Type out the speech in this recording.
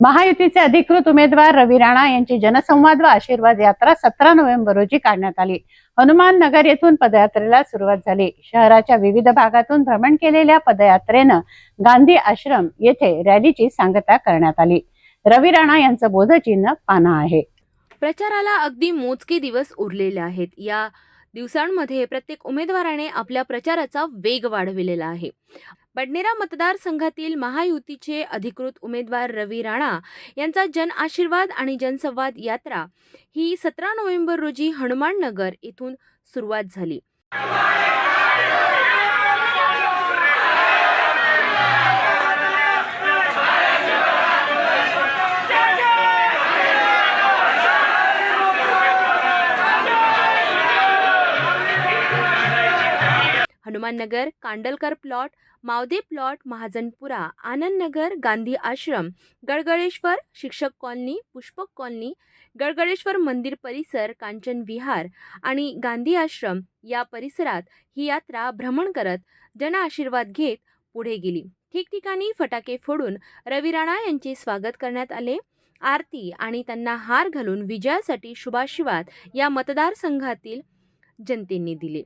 महायुतीचे अधिकृत उमेदवार रवी राणा यांची जनसंवाद व आशीर्वाद यात्रा सतरा नोव्हेंबर रोजी काढण्यात आली. हनुमान नगर येथून पदयात्रेला सुरुवात झाली. शहराच्या विविध भागातून भ्रमण केलेल्या पदयात्रेनं गांधी आश्रम येथे रॅलीची सांगता करण्यात आली. रवी राणा यांचं बोधचिन्ह पाना आहे. प्रचाराला अगदी मोजके दिवस उरलेले आहेत. या दिवसांमध्ये प्रत्येक उमेदवाराने आपल्या प्रचाराचा वेग वाढविलेला आहे. बडनेरा मतदारसंघातील महायुतीचे अधिकृत उमेदवार रवी राणा यांचा जन आशीर्वाद आणि जनसंवाद यात्रा ही सतरा नोव्हेंबर रोजी हनुमाननगर येथून सुरुवात झाली. Hanumannagar Kandalkar plot Mawde plot Mahajanpura Anandnagar Gandhi Ashram Gadgadeshwar Shikshak colony Pushpak colony गडगडेश्वर मंदिर परिसर कांचन विहार आणि गांधी आश्रम या परिसरात ही यात्रा भ्रमण करत जनआशीर्वाद घेत पुढे गेली. ठिकठिकाणी फटाके फोडून रवी राणा यांचे स्वागत करण्यात आले. आरती आणि त्यांना हार घालून विजयासाठी शुभाशीर्वाद या मतदारसंघातील जनतेने दिले.